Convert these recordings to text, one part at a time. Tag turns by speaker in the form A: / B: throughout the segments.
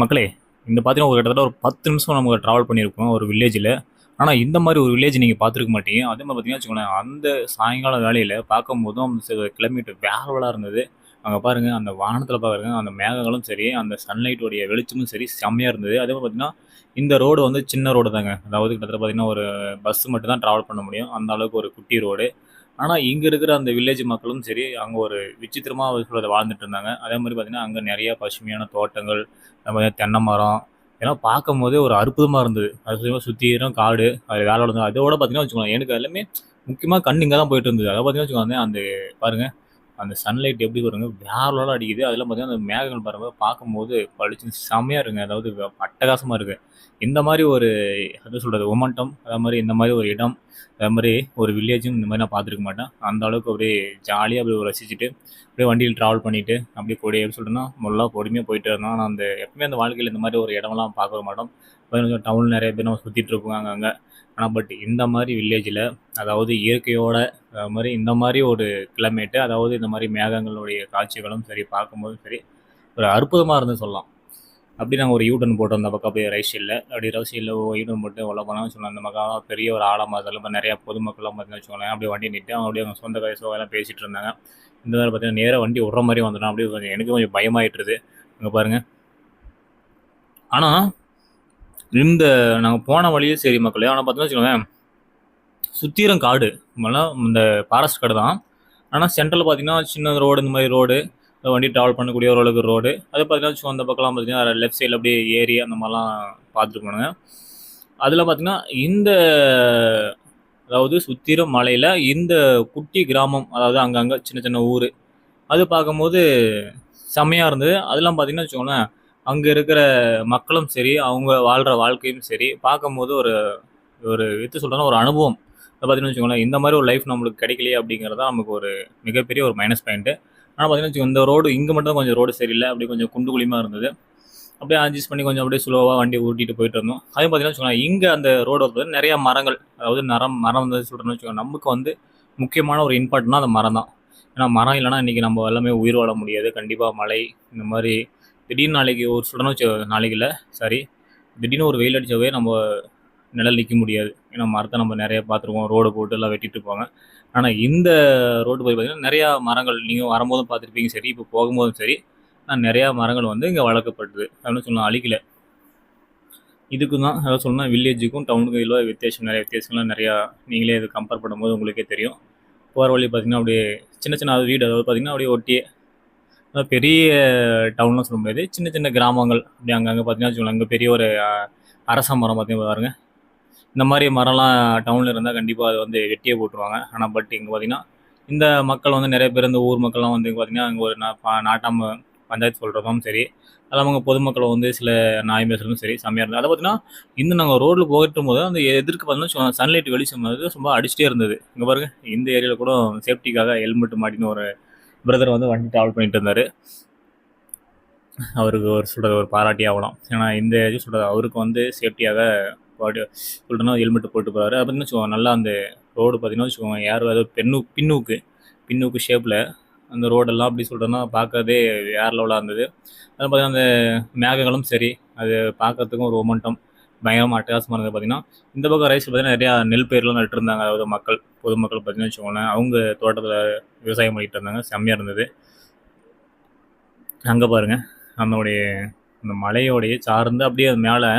A: மக்களே இந்த பார்த்தீங்கன்னா ஒரு கிட்டத்தட்ட ஒரு பத்து நிமிஷம் நமக்கு ட்ராவல் பண்ணியிருக்கோம் ஒரு வில்லேஜில் ஆனால் இந்த மாதிரி ஒரு வில்லேஜ் நீங்கள் பார்த்துருக்க மாட்டீங்க. அதே மாதிரி பார்த்தீங்கன்னா வச்சுக்கோங்களேன் அந்த சாயங்கால வேலையில் பார்க்கும்போதும் அந்த கிலோமீட்டர் வேறவலாக இருந்தது. அங்கே பாருங்கள் அந்த வானத்தில் பாருங்க அந்த மேகங்களும் சரி அந்த சன்லைட்டோடைய வெளிச்சமும் சரி செம்மையாக இருந்தது. அதே மாதிரி பார்த்தீங்கன்னா இந்த ரோடு வந்து சின்ன ரோடு தாங்க. அதாவது கிட்டத்தட்ட பார்த்தீங்கன்னா ஒரு பஸ் மட்டும் தான் ட்ராவல் பண்ண முடியும். அந்த அளவுக்கு ஒரு குட்டி ரோடு ஆனால் இங்கே இருக்கிற அந்த வில்லேஜ் மக்களும் சரி அங்கே ஒரு விசித்திரமாக சொல்கிறத வாழ்ந்துட்டு இருந்தாங்க. அதே மாதிரி பார்த்தீங்கன்னா அங்கே நிறைய பசுமையான தோட்டங்கள் தென்னை மரம் இதெல்லாம் பார்க்கும்போதே ஒரு அற்புதமாக இருந்தது. அது சுற்றிலும் காடு அது வேலை இருந்தது அதோட பார்த்தீங்கன்னா வச்சுக்கோங்க எனக்கு எல்லாமே முக்கியமாக கண் இங்கே தான் போயிட்டு இருந்தது. அதை பார்த்தீங்கன்னா வச்சுக்கோங்க அந்த பாருங்கள் அந்த சன்லைட் எப்படி வருங்க வேறோட அடிக்குது. அதெல்லாம் பார்த்தீங்கன்னா அந்த மேகங்கள் பாருங்கள் பார்க்கும்போது பளிச்சு செம்மையாக இருங்க அதாவது அட்டகாசமாக இருக்குது இந்த மாதிரி ஒரு என்ன சொல்கிறது ஒமண்டம் அதே மாதிரி இந்த மாதிரி ஒரு இடம் அதே மாதிரி ஒரு வில்லேஜும் இந்த மாதிரி நான் பார்த்துருக்க மாட்டேன். அந்த அளவுக்கு அப்படியே ஜாலியாக அப்படியே ரசிச்சுட்டு அப்படியே வண்டியில் ட்ராவல் பண்ணிட்டு அப்படியே கொடி எப்படி சொல்கிறேன்னா முல்லாம் பொறுமையாக போயிட்டு இருந்தோம். நான் அந்த எப்பவுமே அந்த வாழ்க்கையில் இந்த மாதிரி ஒரு இடம்லாம் பார்க்க மாட்டோம். டவுன் நிறைய பேர் நம்ம சுற்றிட்டு இருப்போம் அங்கங்கே ஆனால் பட் இந்த மாதிரி வில்லேஜில் அதாவது இயற்கையோட மாதிரி இந்த மாதிரி ஒரு கிளைமேட்டு அதாவது இந்த மாதிரி மேகங்களுடைய காட்சிகளும் சரி பார்க்கும்போதும் சரி ஒரு அற்புதமாக இருந்து சொல்லலாம். அப்படி நாங்கள் ஒரு யூட்டன் போட்டோம் அந்த பக்கம் அப்படியே ரைட் சைடில் அப்படி ரைட் சைடில் யூட்டன் போட்டு உள்ள போனோம்னு சொன்னோம். அந்த பக்கம் பெரிய ஒரு ஆழமாக அதில் இப்போ நிறையா பொதுமக்கள்லாம் பார்த்தீங்கன்னு வச்சுக்கோங்களேன் அப்படியே வண்டி நிட்டு அவங்க அப்படியே அவங்க சொந்த கதை பேசிகிட்டு இருந்தாங்க. இந்த மாதிரி பார்த்தீங்கன்னா நேராக வண்டி விட்ற மாதிரி வந்துடும். அப்படியே கொஞ்சம் எனக்கு கொஞ்சம் பயமாயிட்டுருது. அங்கே பாருங்கள் ஆனால் இந்த நாங்கள் போன வழியே சரி மக்களே ஆனால் பார்த்தீங்கன்னா வச்சுக்கோங்களேன் சுத்தீரம் காடு. மலாம் இந்த ஃபாரஸ்ட் காடு தான். ஆனால் சென்ட்ரல் பார்த்தீங்கன்னா சின்ன ரோடு இந்த மாதிரி ரோடு வண்டி ட்ராவல் பண்ணக்கூடிய ஓரளவுக்கு ரோடு அது பார்த்தீங்கன்னா வச்சுக்கோங்க அந்த பக்கம்லாம் பார்த்தீங்கன்னா லெஃப்ட் சைடில் அப்படியே ஏரி அந்த மாதிரிலாம் பார்த்துட்டு போனாங்க. அதில் பார்த்தீங்கன்னா இந்த அதாவது சுத்திரம் மலையில் இந்த குட்டி கிராமம் அதாவது அங்கங்கே சின்ன சின்ன ஊர் அது பார்க்கும்போது செம்மையாக இருந்தது. அதெல்லாம் பார்த்தீங்கன்னா வச்சுக்கோங்களேன் அங்கே இருக்கிற மக்களும் சரி அவங்க வாழ்கிற வாழ்க்கையும் சரி பார்க்கும்போது ஒரு ஒரு எது சொல்கிறேன்னா ஒரு அனுபவம். அதை பார்த்தீங்கன்னா வச்சுக்கோங்களேன் இந்த மாதிரி ஒரு லைஃப் நம்மளுக்கு கிடைக்கலையே அப்படிங்கிறது தான் நமக்கு ஒரு மிகப்பெரிய ஒரு மைனஸ் பாயிண்ட்டு ஆனால் பார்த்தீங்கன்னா இந்த ரோடு இங்கே மட்டும் கொஞ்சம் ரோடு சரியில்லை அப்படி கொஞ்சம் குண்டு குழியுமா இருந்தது. அப்படியே அட்ஜஸ்ட் பண்ணி கொஞ்சம் அப்படியே ஸ்லோவாக வண்டி ஓட்டிட்டு போயிட்டு இருந்தோம். அதே பார்த்தீங்கன்னா வச்சுக்கோங்க இங்கே அந்த ரோடு வந்து நிறையா மரங்கள் அதாவது மரம் மரம் வந்து சொல்கிறேன்னு வச்சுக்கோங்க நமக்கு வந்து முக்கியமான ஒரு இம்பார்ட்டன்னா அந்த மரம் தான். ஏன்னா மரம் இல்லைன்னா இன்றைக்கி நம்ம எல்லாமே உயிர் வாழ முடியாது. கண்டிப்பாக மழை இந்த மாதிரி திடீர்னு நாளைக்கு ஒரு சொல்கிறேன்னு வச்சு நாளைக்கு இல்லை சாரி திடீர்னு ஒரு வெயில் அடித்தவே நம்ம நிழல் நிற்க முடியாது. ஏன்னா மரத்தை நம்ம நிறைய பார்த்துருக்கோம் ரோடு போட்டு எல்லாம் வெட்டிட்டு இருப்பாங்க. ஆனால் இந்த ரோடு போய் பார்த்தீங்கன்னா நிறையா மரங்கள் நீங்கள் வரும்போதும் பார்த்துருப்பீங்க. சரி இப்போ போகும்போதும் சரி ஆனால் நிறையா மரங்கள் வந்து இங்கே வளர்க்கப்படுது அப்படின்னு சொல்லலாம் அழிக்கல. இதுக்கு தான் அதாவது சொல்லணும் வில்லேஜுக்கும் டவுனுக்கும் இதில் வித்தியாசம் நிறைய வித்தியாசங்கள்லாம் நிறையா நீங்களே இது கம்பேர் பண்ணும்போது உங்களுக்கே தெரியும். போகிற வழி பார்த்தீங்கன்னா அப்படியே சின்ன சின்ன வீடு அதாவது பார்த்தீங்கன்னா அப்படியே ஒட்டியே. அதாவது பெரிய டவுன்லாம் சொல்ல முடியாது. சின்ன சின்ன கிராமங்கள். அப்படி அங்கங்கே பார்த்தீங்கன்னா வச்சுக்கோங்களேன் அங்கே பெரிய ஒரு அரச மரம் பார்த்தீங்கன்னா பாருங்கள் இந்த மாதிரி மரம்லாம் டவுனில் இருந்தால் கண்டிப்பாக அது வந்து வெட்டியே போட்டுருவாங்க. ஆனால் பட் இங்கே பார்த்தீங்கன்னா இந்த மக்கள் வந்து நிறைய பேர் இந்த ஊர் மக்கள்லாம் வந்து பார்த்திங்கன்னா அங்கே ஒரு நா- பா- நாட்டாம பஞ்சாயத்து சொல்கிறதும் சரி அதெல்லாம் அவங்க பொதுமக்களை வந்து சில நாய் பேசுகிறதும் சரி செம்மையாக இருந்தது. அதை பார்த்தீங்கன்னா இன்னும் நாங்கள் ரோட்டில் போகட்டும் போது அந்த எதிர்க்கு பார்த்தீங்கன்னா சன்லைட் வெளிச்சம் வந்து ரொம்ப அடிச்சிட்டே இருந்தது. இங்கே பாருங்க இந்த ஏரியாவில் கூட சேஃப்டிக்காக ஹெல்மெட் மாட்டின்னு ஒரு பிரதர் வந்து வண்டி ட்ராவல் பண்ணிட்டு இருந்தார். அவருக்கு ஒரு சொல்கிறது ஒரு பாராட்டி ஆகலாம். ஏன்னா இந்த இது சொல்கிறது அவருக்கு வந்து சேஃப்டியாக பாடி சொல்லிட்டுனா ஹெல்மெட் போட்டு போகிறாரு அப்படின்னு வச்சுக்கோங்க நல்லா அந்த ரோடு பார்த்தீங்கன்னா வச்சுக்கோங்க யாரும் ஏதோ பெண்ணு பின்னூக்கு பின்னூக்கு ஷேப்பில் அந்த ரோடெல்லாம் அப்படி சொல்கிறேன்னா பார்க்கறதே வேற லெவலாக இருந்தது. அது பார்த்தீங்கன்னா அந்த மேகங்களும் சரி அது பார்க்கறதுக்கும் ஒரு ஒமண்டம் பயங்கரமாக அட்டகாசமாக இருந்தது பார்த்தீங்கன்னா இந்த பக்கம் ரைஸ் பார்த்தீங்கன்னா நிறையா நெல் பயிரெலாம் நட்டுருந்தாங்க அதாவது மக்கள் பொதுமக்கள் பார்த்திங்கன்னா வச்சுக்கோங்களேன் அவங்க தோட்டத்தில் விவசாயம் பண்ணிகிட்டு இருந்தாங்க. செம்மையாக இருந்தது. அங்கே பாருங்க நம்மளுடைய அந்த மலையோடைய சார்ந்து அப்படியே அது மேலே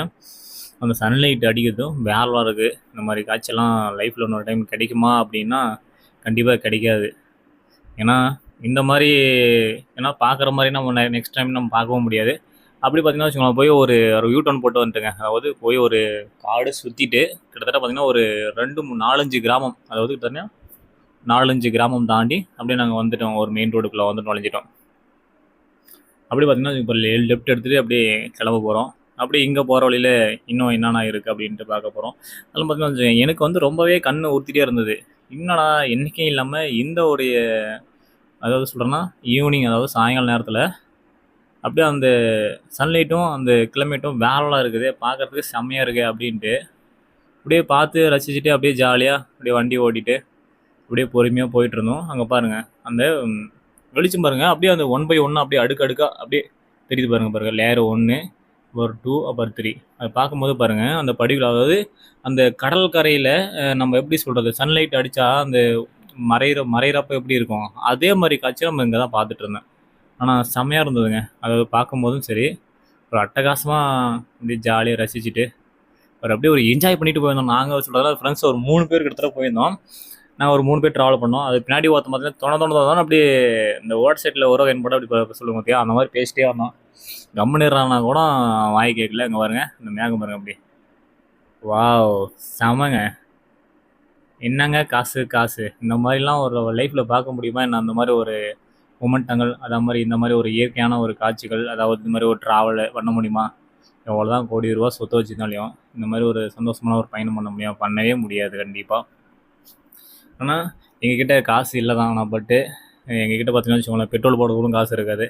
A: அந்த சன்லைட் அடிக்கிறதும் வேலை இருக்குது இந்த மாதிரி காய்ச்சலாம் லைஃப்பில் இன்னொரு டைம் கிடைக்குமா அப்படின்னா கண்டிப்பாக கிடைக்காது. ஏன்னா இந்த மாதிரி ஏன்னா பார்க்குற மாதிரி நம்ம நெக்ஸ்ட் டைம் நம்ம பார்க்கவும் முடியாது. அப்படி பார்த்தீங்கன்னா வச்சுக்கோங்களேன் போய் ஒரு ஒரு யூ டர்ன் போட்டு வந்துட்டுங்க. அதாவது போய் ஒரு காடு சுற்றிட்டு கிட்டத்தட்ட பார்த்தீங்கன்னா ஒரு ரெண்டு மூணு நாலஞ்சு கிராமம் அதாவது கிட்டத்தட்ட நாலஞ்சு கிராமம் தாண்டி அப்படியே நாங்கள் வந்துட்டோம். ஒரு மெயின் ரோடுக்குள்ளே வந்து நுழைஞ்சிட்டோம். அப்படி பார்த்தீங்கன்னா இப்போ லெஃப்ட் எடுத்துகிட்டு அப்படியே கிளம்ப போகிறோம் அப்படியே இங்கே போகிற வழியில் இன்னும் என்னென்ன இருக்குது அப்படின்ட்டு பார்க்க போகிறோம் அதெல்லாம் பார்த்தீங்கன்னா எனக்கு வந்து ரொம்பவே கண் ஊற்றிட்டே இருந்தது. என்னடா என்றைக்கும் இல்லாமல் இந்த உடைய அதாவது சொல்கிறேன்னா ஈவினிங் அதாவது சாயங்கால நேரத்தில் அப்படியே அந்த சன்லைட்டும் அந்த கிளைமேட்டும் வேறலாம் இருக்குது. பார்க்கறதுக்கு செம்மையாக இருக்குது அப்படின்ட்டு அப்படியே பார்த்து ரசிச்சுட்டு அப்படியே ஜாலியாக அப்படியே வண்டி ஓட்டிட்டு அப்படியே பொறுமையாக போயிட்டுருந்தோம் அங்கே பாருங்கள் அந்த வெளிச்சம் பாருங்கள் அப்படியே அந்த ஒன் பை ஒன்று அப்படியே அடுக்கு அடுக்கா அப்படியே தெரியுது பாருங்கள் பாருங்கள் லேயர் ஒன்று ஒரு டூ அப்புறம் த்ரீ அது பார்க்கும்போது பாருங்கள் அந்த படிகள் அதாவது அந்த கடல் கரையில் நம்ம எப்படி சொல்கிறது சன்லைட் அடித்தா அந்த மறையிற மறையிறப்ப எப்படி இருக்கும்? அதே மாதிரி காட்சி நம்ம இங்கே தான் பார்த்துட்டு இருந்தேன். ஆனால் செம்மையாக இருந்ததுங்க. அதாவது பார்க்கும்போதும் சரி ஒரு அட்டகாசமாக அப்படியே ஜாலியாக ரசிச்சுட்டு ஒரு அப்படியே ஒரு என்ஜாய் பண்ணிட்டு போயிருந்தோம். நாங்கள் சொல்கிறதால ஃப்ரெண்ட்ஸ் ஒரு மூணு பேர் கிட்டத்தட்ட போயிருந்தோம். நாங்கள் ஒரு மூணு பேர் ட்ராவல் பண்ணோம். அது பின்னாடி ஒருத்த பார்த்தீங்கன்னா தொண தொண தொண அப்படியே இந்த ஓட் சைட்டில் உறவு என்பட அப்படி சொல்லுவோம் பார்த்தியா அந்த மாதிரி பேசிட்டே வந்தோம். கம்முனிடுறானா கூட வாய் கேட்கல. இங்கே பாருங்க இந்த மேகம் பாருங்க அப்படி வாவ் செமங்க. என்னங்க காசு காசு? இந்த மாதிரிலாம் ஒரு லைஃப்பில் பார்க்க முடியுமா? என்ன அந்த மாதிரி ஒரு மொமெண்டங்கள் அதே மாதிரி இந்த மாதிரி ஒரு இயற்கையான ஒரு காட்சிகள் அதாவது இந்த மாதிரி ஒரு ட்ராவல் பண்ண முடியுமா? எவ்வளோ தான் கோடி ரூபா சொத்து வச்சுருந்தாலையும் இந்த மாதிரி ஒரு சந்தோஷமான ஒரு பயணம் பண்ண முடியும். பண்ணவே முடியாது கண்டிப்பாக ஆனால் எங்ககிட்ட காசு இல்லை தான் ஆனால் பட்டு எங்ககிட்ட பார்த்தீங்கன்னா வச்சுக்கோங்களேன் பெட்ரோல் போட கூட காசு இருக்காது.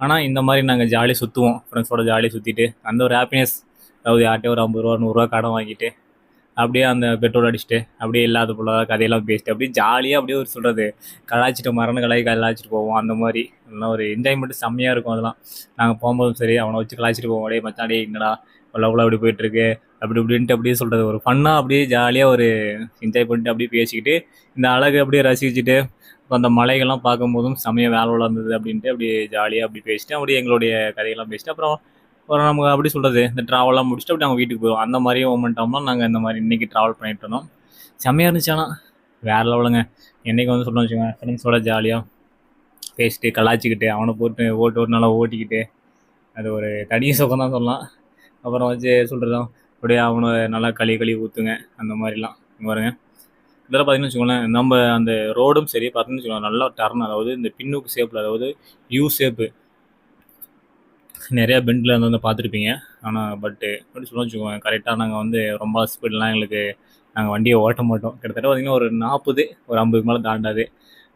A: ஆனால் இந்த மாதிரி நாங்கள் ஜாலியாக சுற்றுவோம் ஃப்ரெண்ட்ஸோட ஜாலியாக சுற்றிட்டு அந்த ஒரு ஹாப்பினஸ் அதாவது யார்கிட்டயும் ஒரு ஐம்பது ரூபா நூறுரூவா கடன் வாங்கிட்டு அப்படியே அந்த பெட்ரோல் அடிச்சுட்டு அப்படியே இல்லாத போல கதையெல்லாம் பேசிட்டு அப்படியே ஜாலியாக அப்படியே ஒரு சொல்கிறது கலாய்ச்சிட்டு மரண கலாய் கலாய்ச்சிட்டு போவோம் அந்த மாதிரி. எல்லாம் ஒரு என்ஜாய்மெண்ட்டு செம்மையாக இருக்கும் அதெல்லாம். நாங்கள் போகும்போதும் சரி அவனை வச்சு கலாய்ச்சிட்டு போவோம் அப்படியே மச்சான் என்னடா லவ்லாம் அப்படி போயிட்டுருக்கு அப்படி இப்படின்ட்டு அப்படியே சொல்கிறது ஒரு ஃபன்னாக அப்படியே ஜாலியாக ஒரு என்ஜாய் பண்ணிட்டு அப்படியே பேசிக்கிட்டு இந்த அழகு அப்படியே ரசிச்சுட்டு அந்த மலைகள்லாம் பார்க்கும்போதும் செமைய வேலை வளர்ந்தது அப்படின்ட்டு அப்படியே ஜாலியாக அப்படி பேசிட்டு அப்படியே எங்களுடைய கதையெல்லாம் பேசிட்டு அப்புறம் ஒரு நமக்கு அப்படி சொல்கிறது இந்த ட்ராவல்லாம் முடிச்சுட்டு அப்படி நாங்கள் வீட்டுக்கு போயிடுவோம். அந்த மாதிரி மொமெண்ட்டம்லாம் நாங்கள் இந்த மாதிரி இன்றைக்கி ட்ராவல் பண்ணிட்டு இருந்தோம். செம்மையாக இருந்துச்சு ஆனால் வேறு லெவலுங்க என்றைக்கு வந்து சொல்லணும் வச்சுக்கோங்க ஃப்ரெண்ட்ஸோட ஜாலியாக பேசிட்டு கலாய்ச்சிக்கிட்டு அவனை போட்டு ஓட்டு ஒரு நாளாக ஓட்டிக்கிட்டு அது ஒரு தனி சுகம் தான் சொல்லலாம். அப்புறம் வச்சு சொல்கிறதும் அப்படியே அவனை நல்லா களி களி ஊற்றுங்க அந்த மாதிரிலாம். பாருங்கள் பாருங்க. இதெல்லாம் பார்த்தீங்கன்னு வச்சுக்கோங்களேன் நம்ம அந்த ரோடும் சரி பார்த்தீங்கன்னு வச்சுக்கோங்களேன் நல்லா டர்ன் அதாவது இந்த பின்னுக்கு ஷேப்பில் அதாவது யூ ஷேப்பு நிறையா பெண்டில் வந்து வந்து பார்த்துருப்பீங்க. ஆனால் பட்டு எப்படி சொல்லணும் வச்சுக்கோங்க கரெக்டாக நாங்கள் வந்து ரொம்ப ஸ்பீட்லாம் எங்களுக்கு நாங்கள் வண்டியை ஓட்ட மாட்டோம். கிட்டத்தட்ட பார்த்தீங்கன்னா ஒரு நாற்பது ஒரு ஐம்பதுக்கு மேலே தாண்டாது.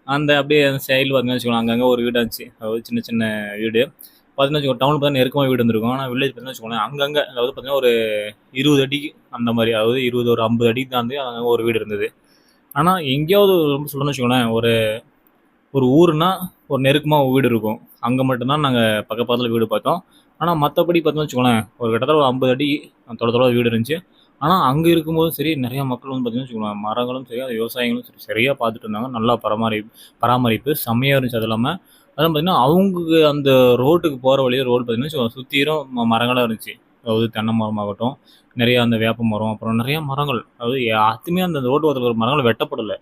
A: அந்த அப்படியே அந்த சைடில் பார்த்தீங்கன்னா வச்சுக்கோங்களேன் அங்கங்கே ஒரு வீடு இருந்துச்சு. அதாவது சின்ன சின்ன வீடு. பார்த்தீங்கன்னா வச்சுக்கோங்க டவுன் பார்த்தா நெருக்கமாக வீடு இருந்திருக்கும். ஆனால் வில்லேஜ் பார்த்தீங்கன்னா வச்சுக்கோங்களேன் அங்கங்கே அதாவது பார்த்தீங்கன்னா ஒரு இருபது அடிக்கு அந்த மாதிரி அதாவது இருபது ஒரு ஐம்பது அடிக்கு தாண்டி அங்கே ஒரு வீடு இருந்தது. ஆனால் எங்கேயாவது ரொம்ப சொல்லணும்னு வச்சுக்கோங்களேன் ஒரு ஒரு ஊருனா ஒரு நெருக்கமாக வீடு இருக்கும். அங்கே மட்டும்தான் நாங்கள் பக்க பக்கத்தில் வீடு பார்த்தோம். ஆனால் மற்றபடி பார்த்தோம்னு வச்சுக்கோங்களேன் ஒரு கிட்டத்தட்ட ஒரு ஐம்பது அடி தொட வீடு இருந்துச்சு. ஆனால் அங்கே இருக்கும்போதும் சரி நிறைய மக்கள் வந்து பார்த்தீங்கன்னு வச்சுக்கோங்களேன் மரங்களும் சரி அது விவசாயங்களும் சரி சரியாக பார்த்துட்டு இருந்தாங்க. நல்லா பராமரி பராமரிப்பு செம்மையாக இருந்துச்சு அது இல்லாமல் அதான் பார்த்திங்கன்னா அவங்க அந்த ரோட்டுக்கு போகிற வழியே ரோடு பார்த்தீங்கன்னா சுற்றிலும் மரங்களாக இருந்துச்சு. அதாவது தென்னை மரமாகட்டும் நிறைய அந்த வேப்ப மரம் அப்புறம் நிறைய மரங்கள். அதாவது யாத்துமே அந்த ரோட்டு ஓரத்தில் மரங்கள் வெட்டப்படலை.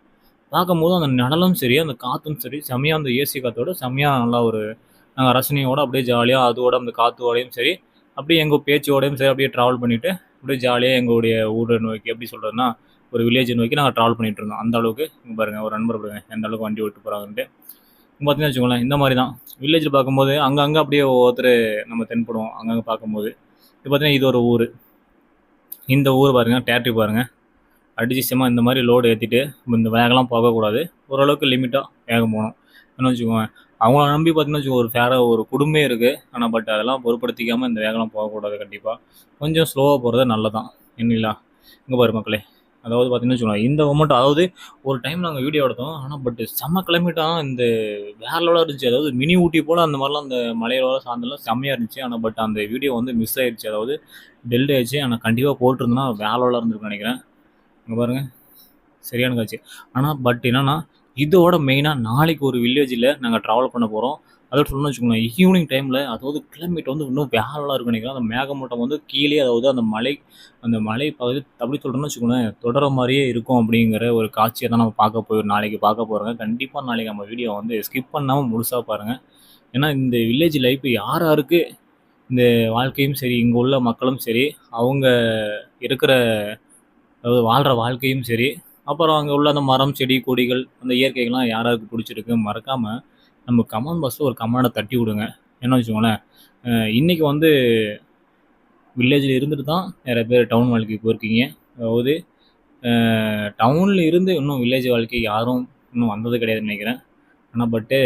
A: பார்க்கும்போது அந்த நிழலும் சரி அந்த காற்றும் சரி செம்மையாக அந்த ஏசி காற்றோட செம்மையாக நல்லா ஒரு நாங்கள் ரசனையோட அப்படியே ஜாலியாக அதோட அந்த காற்றோடையும் சரி அப்படியே எங்கள் பேச்சோடையும் சரி அப்படியே ட்ராவல் பண்ணிவிட்டு அப்படியே ஜாலியாக எங்களுடைய ஊரை நோக்கி எப்படி சொல்கிறதுனா ஒரு வில்லேஜை நோக்கி நாங்கள் ட்ராவல் பண்ணிகிட்டு இருந்தோம். அந்த அளவுக்கு இங்கே பாருங்கள் ஒரு நண்பர் பாருங்க எந்த அளவுக்கு வண்டி ஓட்டு போகிறாங்கன்ட்டு பார்த்தீங்கன்னா வச்சுக்கோங்களேன் இந்த மாதிரி தான். வில்லேஜில் பார்க்கும்போது அங்கங்கே அப்படியே ஒவ்வொருத்தர் நம்ம தென்படுவோம் அங்கங்கே பார்க்கும்போது. இப்போ பார்த்தீங்கன்னா இது ஒரு ஊர். இந்த ஊர் பாருங்கள் டேட்ரி பாருங்கள் அடிச்சு இந்த மாதிரி லோடு ஏற்றிட்டு இந்த வேகம்லாம் போகக்கூடாது ஓரளவுக்கு லிமிட்டாக வேகம் போகணும். என்ன வச்சுக்கோங்க அவங்கள நம்பி பார்த்தீங்கன்னா வச்சுக்கோ ஒரு ஃபேர ஒரு குடும்பமே இருக்குது ஆனால் பட் அதெல்லாம் பொருட்படுத்திக்காமல் இந்த வேகலாம் போகக்கூடாது கண்டிப்பாக கொஞ்சம் ஸ்லோவாக போகிறது நல்லதான் என்னங்களா இங்கே பாரு மக்களே. அதாவது பார்த்தீங்கன்னா வச்சுக்கோங்க இந்த மொமெண்ட் அதாவது ஒரு டைம் நாங்கள் வீடியோ எடுத்தோம். ஆனால் பட் செம்ம கிளம்பிட்டான் இந்த வேற லெவலாக இருந்துச்சு. அதாவது மினி ஊட்டி போல் அந்த மாதிரிலாம் அந்த மலையோட சார்ந்தெல்லாம் செம்மையாக இருந்துச்சு. ஆனால் பட் அந்த வீடியோ வந்து மிஸ் ஆயிடுச்சு அதாவது டெல்ட் ஆயிடுச்சு. ஆனால் கண்டிப்பாக போட்டிருந்தோன்னா வேற லெவலாக இருந்திருக்குன்னு நினைக்கிறேன். இங்கே பாருங்கள் சரியான காட்சி. ஆனால் பட் என்னென்னா இதோட மெயினாக நாளைக்கு ஒரு வில்லேஜில் நாங்கள் ட்ராவல் பண்ண போகிறோம் அதோட சொல்லணும்னு வச்சுக்கோங்களேன் ஈவினிங் டைமில் அதாவது கிளைமேட் வந்து இன்னும் வேறலாம் இருக்கும் நினைக்கிறேன். அந்த மேகமூட்டம் வந்து கீழே அதாவது அந்த மலை அந்த மலை பகுதி அப்படி சொல்கிறோம்னு வச்சுக்கோங்களேன் தொடர மாதிரியே இருக்கும் அப்படிங்கிற ஒரு காட்சியை தான் நம்ம பார்க்க போய் நாளைக்கு பார்க்க போகிறோங்க கண்டிப்பாக நாளைக்கு நம்ம வீடியோ வந்து ஸ்கிப் பண்ணாமல் முழுசாக பாருங்கள் ஏன்னா இந்த வில்லேஜ் லைஃப் யார் யாருக்கு இந்த வாழ்க்கையும் சரி இங்கே உள்ள மக்களும் சரி அவங்க இருக்கிற அதாவது வாழ்கிற வாழ்க்கையும் சரி அப்புறம் அங்கே உள்ள அந்த மரம் செடி கொடிகள் அந்த இயற்கைகள்லாம் யாராருக்கு பிடிச்சிருக்கு மறக்காமல் நம்ம கமெண்ட் பாக்ஸில் ஒரு கமெண்டை தட்டி விடுங்க. என்ன வச்சுக்கோங்களேன். இன்றைக்கி வந்து வில்லேஜில் இருந்துட்டு தான் நிறைய பேர் டவுன் வாழ்க்கைக்கு போயிருக்கீங்க. அதாவது டவுனில் இருந்து இன்னும் வில்லேஜ் வாழ்க்கை யாரும் இன்னும் வந்தது கிடையாதுன்னு நினைக்கிறேன். ஆனால் பட்டு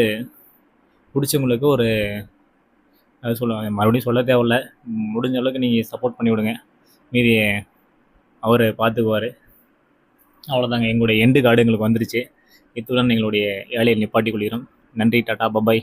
A: பிடிச்சவங்களுக்கு ஒரு அது சொல்ல மறுபடியும் சொல்ல தேவையில்ல. முடிஞ்ச அளவுக்கு நீங்கள் சப்போர்ட் பண்ணி விடுங்க. மீதி அவர் பார்த்துக்குவார் அவ்வளோதாங்க எங்களுடைய எண்டு கார்டு எங்களுக்கு வந்துருச்சு. இத்துடன் எங்களுடைய ஏழையில் நிப்பாட்டி கொள்கிறோம். நன்றி டாடா பபாய்